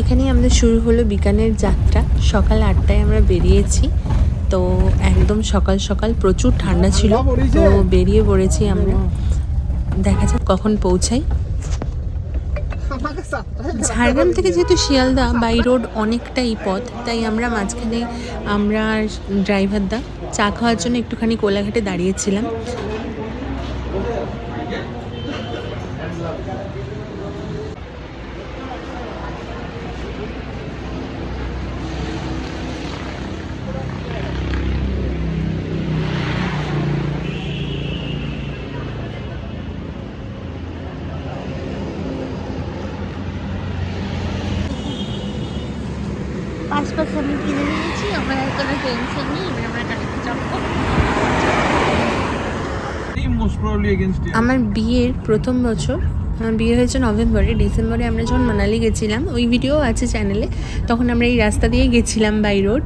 এখানেই আমাদের শুরু হলো বিকানের যাত্রা। সকাল আটটায় আমরা বেরিয়েছি। তো একদম সকাল সকাল প্রচুর ঠান্ডা ছিল। তো বেরিয়ে পড়েছি আমরা। দেখা যাক কখন পৌঁছাই। ঝাড়গ্রাম থেকে যেহেতু শিয়ালদা বাই রোড অনেকটাই পথ তাই আমরা মাঝখানে আমরা ড্রাইভার দা চা খাওয়ার জন্য একটুখানি কোলাঘাটে দাঁড়িয়েছিলাম পাসপোর্ট আমি কিনে নিয়েছি আমার আর কোনো আমার বিয়ের প্রথম বছর, আমার বিয়ে হয়েছে নভেম্বরে, ডিসেম্বরে আমরা যখন মানালি গেছিলাম, ওই ভিডিও আছে চ্যানেলে তখন আমরা এই রাস্তা দিয়ে গেছিলাম বাই রোড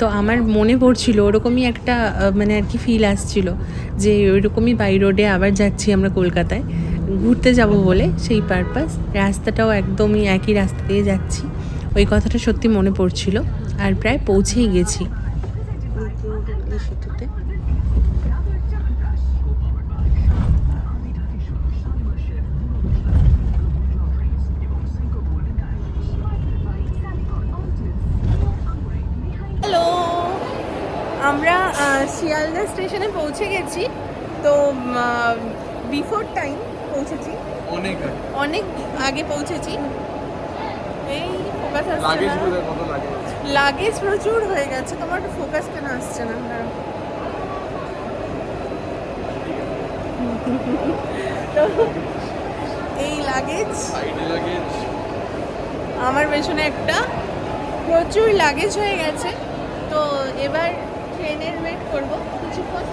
তো আমার মনে পড়ছিল, ওরকমই একটা মানে আর কি ফিল আসছিল, যে ওইরকমই বাই রোডে আবার যাচ্ছি আমরা কলকাতায়, ঘুরতে যাব বলে সেই পারপাস রাস্তাটাও একদমই একই রাস্তা দিয়ে যাচ্ছি, ওই কথাটা সত্যি মনে পড়ছিল। আর প্রায় পৌঁছেই গেছি। সেতুতে আমরা শিয়ালদা স্টেশনে পৌঁছে গেছি। তো বিফোর টাইম পৌঁছেছি। অনেক অনেক আগে পৌঁছেছি। এই ফোকাস আসছে না? লাগেজ প্রচুর হয়ে গেছে তোমার ফোকাস কেন আসছে না? তো এই লাগেজ আমার পেছনে একটা প্রচুর লাগেজ হয়ে গেছে। তো এবার ট্রেনের ওয়েট করব কিছুক্ষণ।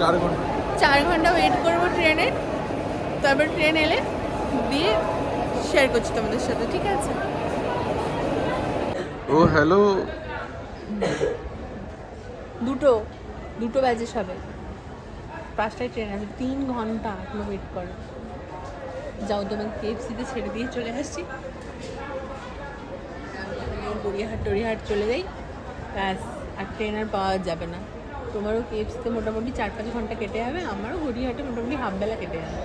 চার ঘণ্টা। চার ঘণ্টা ওয়েট করব ট্রেনের। তারপর ট্রেন এলে দিয়ে শেয়ার করছি তোমাদের সাথে ঠিক আছে? ও হ্যালো দুটো দুটো ব্যাচে সবে। পাঁচটায় ট্রেন আছে তিন ঘণ্টা এখনও ওয়েট করো। যাও তোমাকে কেএফসিতে ছেড়ে দিয়ে চলে আসছি। গড়িয়াহাট, টড়িয়াহাট চলে যাই। ব্যাস, আর ট্রেন আর পাওয়া যাবে না। তোমারও কেএফসিতে মোটামুটি চার পাঁচ ঘণ্টা কেটে যাবে, আমারও গড়িয়াহাটে মোটামুটি হাফ বেলা কেটে যাবে।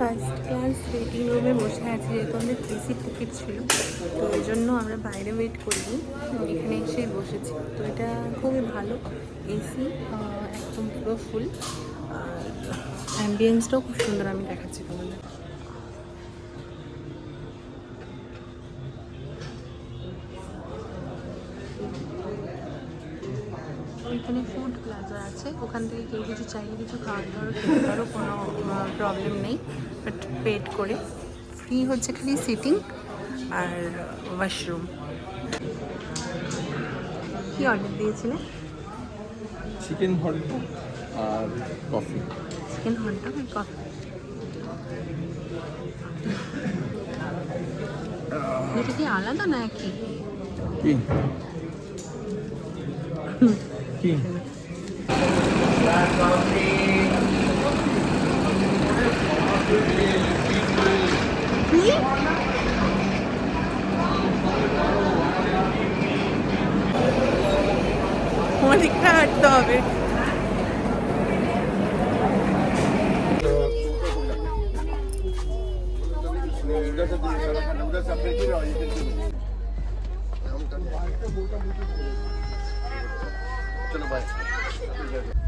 ফার্স্ট ক্লাস ওয়েটিং রুমে বসে আছি, যেহেতু আমাদের টিসি টিকিট ছিল, তো ওই জন্য আমরা বাইরে ওয়েট করিনি, এখানে এসেই বসেছি। তো এটা খুবই ভালো এসি একদম পুরো ফুল আর অ্যাম্বিয়েন্সটাও খুব সুন্দর, আমি দেখাচ্ছি তোমাদের। ওইখানে ফুড প্লাজা আছে, ওখান থেকে কেউ কিছু চাইলে কিছু খাওয়ার দাওয়ার কোনো প্রবলেম নেই। বাট পেড করে। ফ্রি হচ্ছে খালি সিটিং আর ওয়াশরুম কি অর্ডার দিয়েছিলে? চিকেন হট আর কফি চিকেন হটডগ আর কফি এটা কি আলাদা না কি কি কি অনেকটা হাঁটতে হবে চলো বাই হ্যালো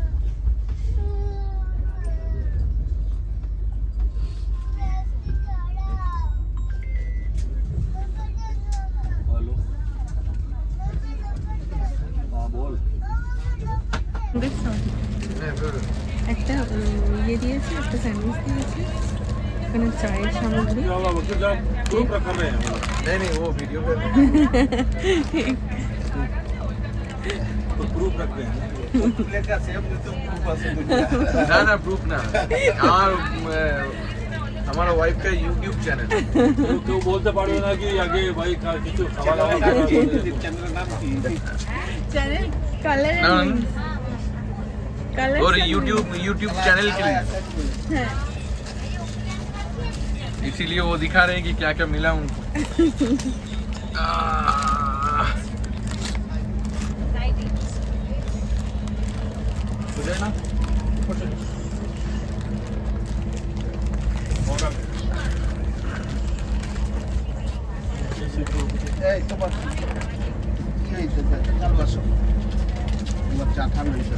একটা উম, ইয়ে দিয়েছে একটা স্যান্ডউইচ দিয়েছে এখানে চায়ের সামগ্রী नहीं नहीं वो वीडियो पे तो प्रूफ रखते हैं না না প্রুফ না আমার আমার ওয়াইফ का यूट्यूब चैनल तो কেউ বলতে পারবে না কি আগে ভাই কা- কিছু খাওয়া দাওয়া করা চ্যানেল কালার না Color और सब यूट्यूब यूट्यूब चैनल के लिए हाँ इसीलिए वो दिखा रहे हैं कि क्या क्या मिला उनको आह। এই তোমার এই তো কাল বাসো তোমার চা ঠান্ডা হয়েছে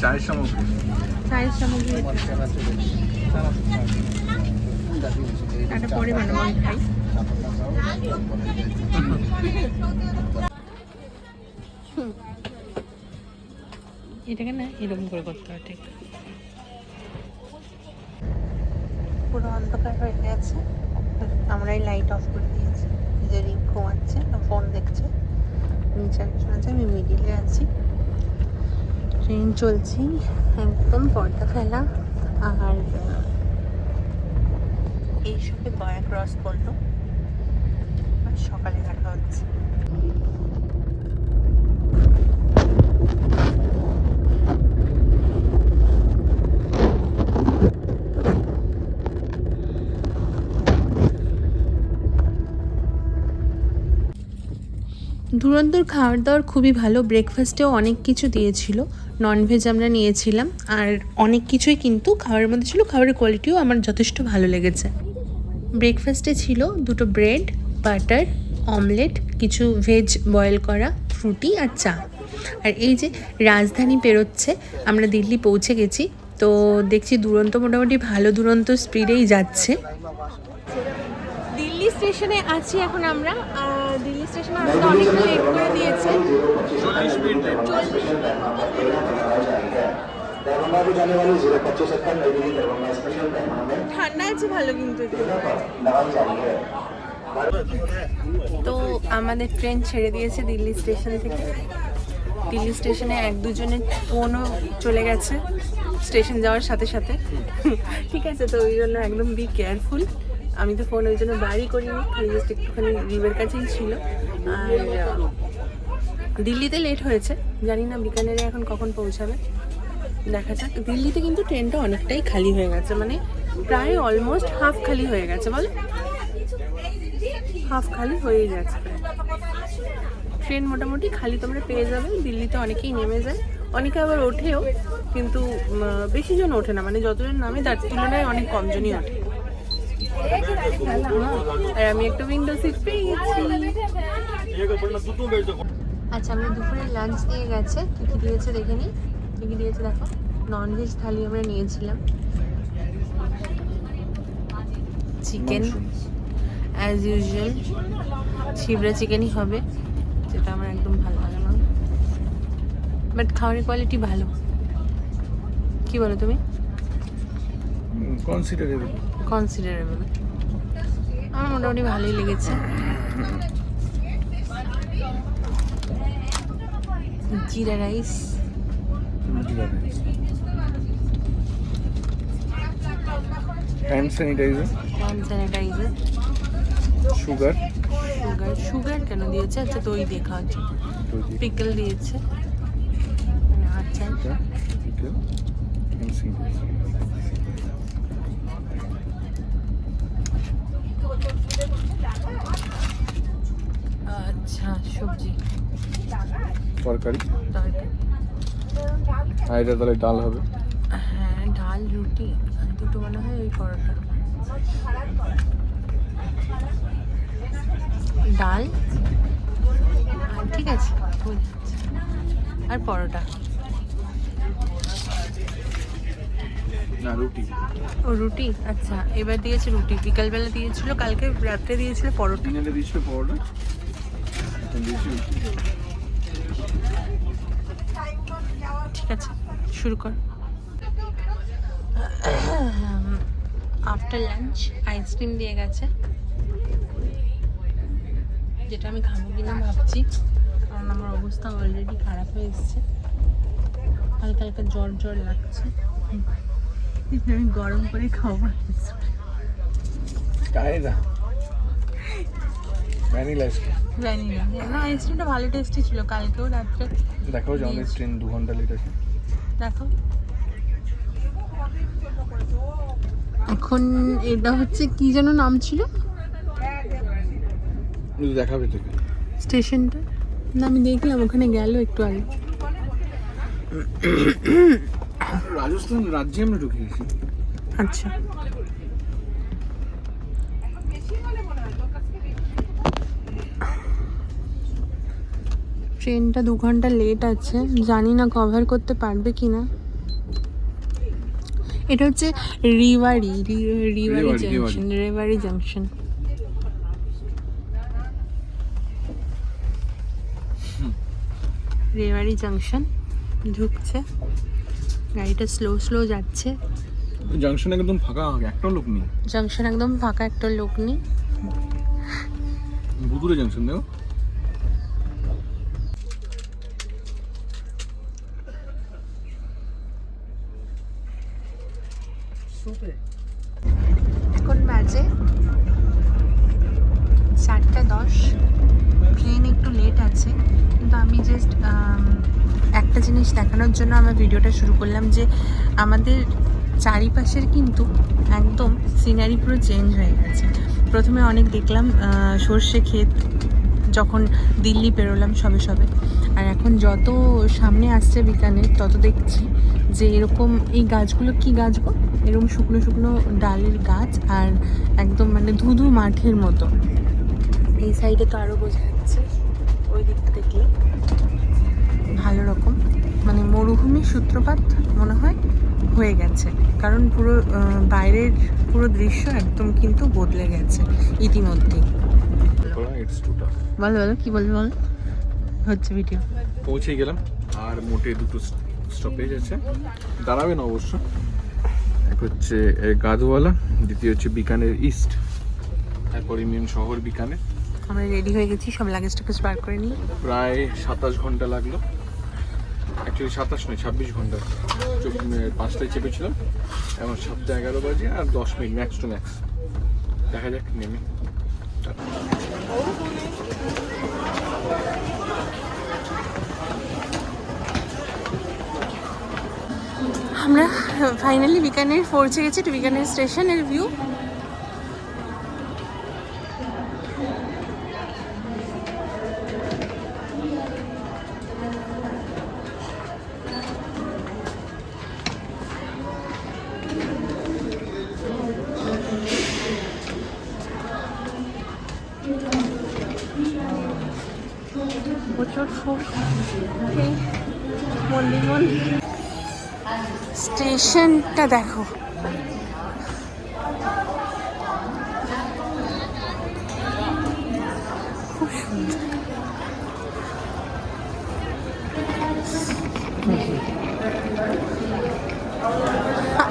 চায়ের সামগ্রী চায়ের সামগ্রী একটা এটাকে না এরকম করে করতে হয় ঠিক। পুরো অন্ধকার হয়ে গেছে। আমরাই লাইট অফ করে দিয়েছি। যে রিং ঘুমাচ্ছে ফোন দেখছে। নিচে একজন আছে আমি মিডিলে আছি। ট্রেন চলছি, একদম পর্দা ফেলা। আর এই সবে গয়া ক্রস করল। সকালে দেখা হচ্ছে। ধুরন্ধর খাওয়ার দাওয়ার খুবই ভালো। ব্রেকফাস্টেও অনেক কিছু দিয়েছিল। ননভেজ আমরা নিয়েছিলাম। আর অনেক কিছুই কিন্তু খাবারের মধ্যে ছিল। খাবারের কোয়ালিটিও আমার যথেষ্ট ভালো লেগেছে। ব্রেকফাস্টে ছিল দুটো ব্রেড বাটার অমলেট কিছু ভেজ বয়েল করা ফ্রুটি আর চা। আর এই যে রাজধানী পেরোচ্ছে, আমরা দিল্লি পৌঁছে গেছি। তো দেখছি দুরন্ত মোটামুটি ভালো দুরন্ত স্পিডেই যাচ্ছে। দিল্লি স্টেশনে আছি এখন আমরা। স্টেশনে আসতে অনেকটা লেট করে দিয়েছে। ঠান্ডা আছে ভালো কিন্তু তো আমাদের ট্রেন ছেড়ে দিয়েছে দিল্লি স্টেশন থেকে। দিল্লি স্টেশনে এক দুজনের ফোনও চলে গেছে। স্টেশন যাওয়ার সাথে সাথে। ঠিক আছে তো ওই জন্য একদম বি কেয়ারফুল আমি তো ফোন ওই জন্য বাড়ি করিনি খালি জাস্ট একটুখানি রিভের কাছেই ছিল। আর দিল্লিতে লেট হয়েছে, জানি না বিকানেরে এখন কখন পৌঁছাবে, দেখা যাক। দিল্লিতে কিন্তু ট্রেনটা অনেকটাই খালি হয়ে গেছে মানে প্রায় অলমোস্ট হাফ খালি হয়ে গেছে, বলো? হাফ খালি হয়েই গেছে। ট্রেন মোটামুটি খালি তোমরা পেয়ে যাবে, দিল্লিতে অনেকেই নেমে যায়। অনেকে আবার ওঠেও, কিন্তু বেশি জন ওঠে না মানে যতজন নামে তার তুলনায় অনেক কমজনই ওঠে। আর আমি একটা উইন্ডো সিট পেয়েছি। আচ্ছা আমরা দুপুরে লাঞ্চ দিয়ে গেছে। কী কী দিয়েছে দেখে নিই। কী কী দিয়েছে দেখো। ননভেজ থালি আমরা নিয়েছিলাম। চিকেন অ্যাজ ইউজুয়াল ছিবড়া চিকেনই হবে, যেটা আমার একদম ভালো লাগে না। বাট খাওয়ারের কোয়ালিটি ভালো। কী বলো তুমি? কনসিডারেবল কনসিডারেবল আমার মোটামুটি ভালোই লেগেছে। Jeera rice. Hand sanitizer hand sanitizer sugar sugar sugar কেন দিয়েছে? আচ্ছা দই দেখা হচ্ছে পিকল দিয়েছে। আচ্ছা। আচ্ছা সবজি। তরকারি। আর এটা তাহলে ডাল হবে। হ্যাঁ ডাল রুটি দুটো মনে হয় ওই পরোটা। ডাল? ঠিক আছে আর পরোটা? না রুটি। ও রুটি? আচ্ছা এবার দিয়েছে রুটি। বিকালবেলা দিয়েছিল কালকে রাত্রে দিয়েছিল পরোটা। ডিনারে দিয়েছিল পরোটা। ঠিক আছে শুরু কর। আফটার লাঞ্চ আইসক্রিম দিয়ে গেছে। যেটা আমি খাব কিনা ভাবছি কারণ আমার অবস্থা অলরেডি খারাপ হয়ে এসছে। হালকা হালকা জ্বর জ্বর লাগছে। হুম। আমি গরম করে খাব। কায়দা ভ্যানিলা আইসক্রিম। ভ্যানিলা। না আইসক্রিমটা ভালো টেস্টি ছিল। কালকেও রাত্রে ট্রেন দু ঘণ্টা লেট আছে। দেখো। এখন এটা হচ্ছে কি যেন নাম ছিল? দেখাবে তোকে। স্টেশনটা? না আমি দেখলাম ওখানে গেল একটু আগে। রাজস্থান রাজ্যে আমরা ঢুকে গেছি আচ্ছা। ট্রেনটা দু ঘণ্টা লেট আছে। জানি না কভার করতে পারবে কি না এটা হচ্ছে Rewari Rewari, junction Rewari. Junction Rewari junction ঢুকছে। গাড়িটা স্লো স্লো যাচ্ছে। জাংশন একদম ফাঁকা একটাও লোক নেই। জাংশন একদম ফাঁকা একটা লোক নেই। ভুতুরে জাংশন দেখো। এখন বাজে চারটা দশ। ট্রেন একটু লেট আছে। কিন্তু আমি জাস্ট একটা জিনিস দেখানোর জন্য আমার ভিডিওটা শুরু করলাম যে আমাদের চারিপাশের কিন্তু একদম সিনারি পুরো চেঞ্জ হয়ে গেছে। প্রথমে অনেক দেখলাম সর্ষে ক্ষেত, যখন দিল্লি পেরোলাম সবে সবে। আর এখন যত সামনে আসছে বিকানের তত দেখছি যে এরকম এই গাছগুলো কি গাছ গো? এরকম শুকনো শুকনো ডালের গাছ আর একদম মানে ধুধু মাঠের মতো। এই সাইডে তো আরও বোঝা যাচ্ছে। ওই দিকটা দেখলে? ভালো রকম। মানে মরুভূমির সূত্রপাত মনে হয় হয়ে গেছে। কারণ পুরো বাইরের পুরো দৃশ্য একদম কিন্তু বদলে গেছে ইতিমধ্যেই। বলো বলো কি বলবে বলো? হচ্ছে ভিডিও পৌঁছে গেলাম। আর মোটে দুটো স্টপেজ আছে। দাঁড়াবে না অবশ্য। এক হচ্ছে গাদওয়ালা দ্বিতীয় হচ্ছে বিকানের ইস্ট তারপরে মেন শহর বিকানের আমরা রেডি হয়ে গেছি সব লাগেজ টাগেজ বার করে নিই। প্রায় সাতাশ ঘণ্টা লাগল। অ্যাকচুয়ালি সাতাশ নয় ছাব্বিশ ঘণ্টা। পাঁচটায় চেপেছিলাম। এখন সাতটা এগারো বাজে আর দশ মিনিট ম্যাক্স টু ম্যাক্স দেখা যাক নেমে। আমরা ফাইনালি বিকানের পৌঁছে গেছি টু বিকানের স্টেশনের ভিউ প্রচুর এই মন্দির মন্দির স্টেশনটা দেখো। খুব সুন্দর।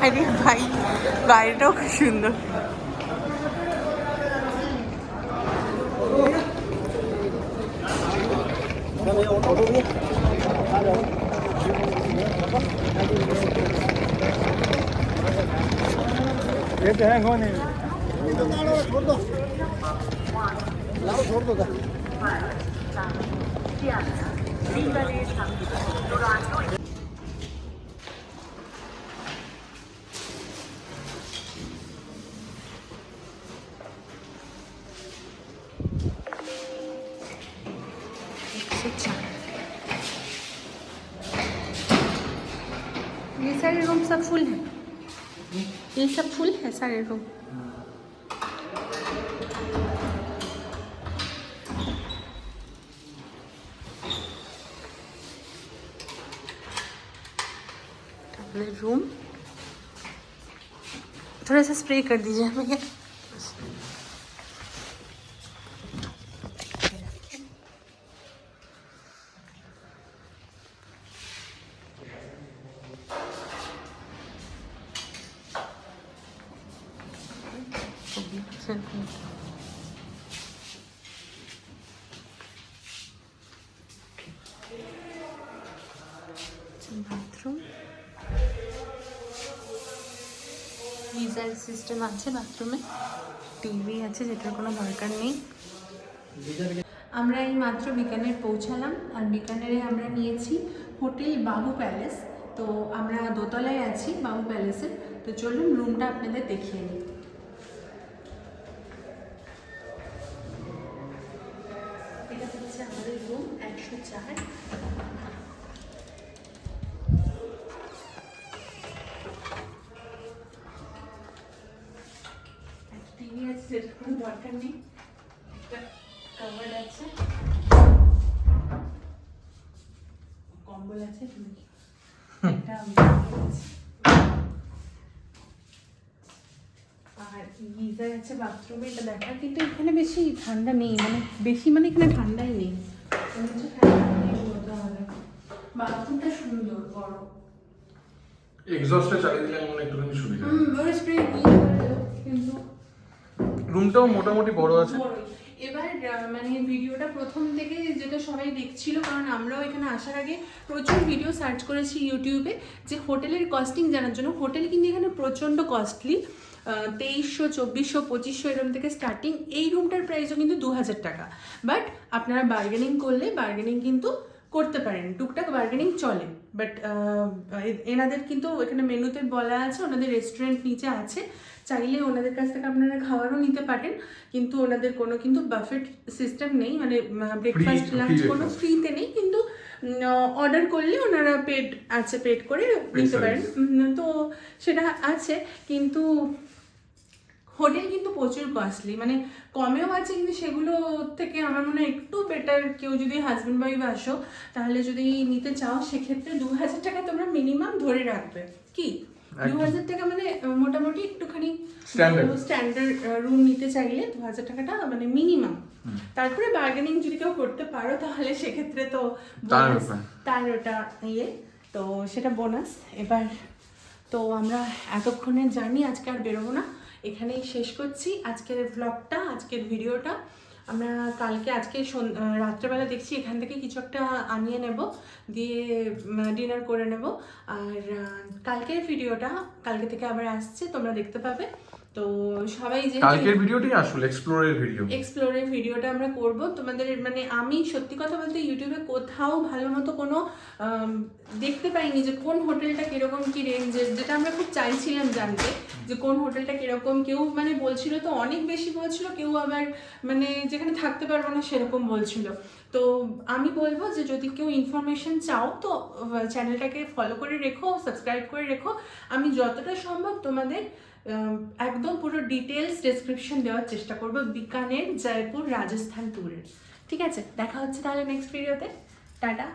আরে ভাই বাইরেটাও খুব সুন্দর। એ તો હેંગ હોય છોડ દો લાવો છોડ દો ये सारे रूम सब फुल है। ये सब फुल है सारे रूम रूम थोड़ा सा स्प्रे कर दीजिए हमें বাথরুম গিজার সিস্টেম আছে বাথরুমে টিভি আছে যেটার কোনো দরকার নেই। আমরা এই মাত্র বিকানের পৌঁছালাম আর বিকানেরে আমরা নিয়েছি হোটেল বাবু প্যালেস। তো আমরা দোতলায় আছি বাবু প্যালেসের তো চলুন রুমটা আপনাদের দেখিয়ে নিই। আমাদের রুম একশো চার। বাথরুমে এটা দেখা কিন্তু এখানে বেশি ঠান্ডা নেই মানে বেশি মানে এখানে ঠান্ডাই নেই। বাথরুমটা সুন্দর বড়। এক্সস্টটা চালিয়ে দিলে মনে একটুখানি সুবিধা হুম বড় স্প্রে কিন্তু রুমটাও মোটামুটি বড় আছে। এবার মানে ভিডিওটা প্রথম থেকে যেটা সবাই দেখছিল কারণ আমরাও এখানে আসার আগে প্রচুর ভিডিও সার্চ করেছি ইউটিউবে যে হোটেলের কস্টিং জানার জন্য। হোটেল কিন্তু এখানে প্রচণ্ড কস্টলি তেইশশো চব্বিশশো পঁচিশশো এরকম থেকে স্টার্টিং এই রুমটার প্রাইসও কিন্তু দু হাজার টাকা। বাট আপনারা বার্গেনিং করলে বার্গেনিং কিন্তু করতে পারেন। টুকটাক বার্গেনিং চলে। বাট এনাদের কিন্তু এখানে মেনুতে বলা আছে ওনাদের রেস্টুরেন্ট নিচে আছে। চাইলে ওনাদের কাছ থেকে আপনারা খাবারও নিতে পারেন। কিন্তু ওনাদের কোনো কিন্তু বাফেট সিস্টেম নেই। মানে ব্রেকফাস্ট লাঞ্চ কোনো। ফ্রিতে নেই। কিন্তু অর্ডার করলে ওনারা পেড আছে পেড করে নিতে পারেন। তো সেটা আছে। কিন্তু হোটেল কিন্তু প্রচুর কস্টলি মানে কমেও আছে কিন্তু সেগুলো থেকে আমার মনে হয় একটু বেটার কেউ যদি হাজব্যান্ড ওয়াইফ আসো তাহলে যদি নিতে চাও সেক্ষেত্রে দু হাজার টাকা তোমরা মিনিমাম ধরে রাখবে। কি? দু হাজার টাকা মানে মোটামুটি একটুখানি স্ট্যান্ডার্ড রুম নিতে চাইলে দু হাজার টাকাটা মানে মিনিমাম তারপরে বার্গেনিং যদি কেউ করতে পারো তাহলে সেক্ষেত্রে তো তার তার ওটা ইয়ে। তো সেটা বোনাস এবার তো আমরা এতক্ষণে জানি আজকে আর বেরোবো না। এখানেই শেষ করছি। আজকের ব্লগটা আজকের ভিডিওটা। আমরা কালকে, আজকে রাত্রেবেলা দেখছি, এখান থেকে কিছু একটা আনিয়ে নেব, দিয়ে ডিনার করে নেব। আর কালকের ভিডিওটা, কালকে থেকে আবার আসছে, তোমরা দেখতে পাবে। তো সবাই যে কালকের ভিডিওটি আসলে এক্সপ্লোরের ভিডিও এক্সপ্লোরের ভিডিওটা আমরা করব। তোমাদের মানে আমি সত্যি কথা বলতে ইউটিউবে কোথাও ভালো মতো কোনো দেখতে পাইনি যে কোন হোটেলটা কীরকম কি রেঞ্জের যেটা আমরা খুব চাইছিলাম জানতে যে কোন হোটেলটা কীরকম। কেউ মানে বলছিল তো অনেক বেশি বলছিল কেউ আবার মানে যেখানে থাকতে পারব না সেরকম বলছিল। তো আমি বলব যে যদি কেউ ইনফরমেশন চাও তো চ্যানেলটাকে ফলো করে রেখো সাবস্ক্রাইব করে রেখো। আমি যতটা সম্ভব তোমাদের একদম পুরো ডিটেলস ডেসক্রিপশন দেওয়ার চেষ্টা করব বিকানের, জয়পুর, রাজস্থান ট্যুরের ঠিক আছে? দেখা হচ্ছে তাহলে নেক্সট ভিডিওতে টাটা।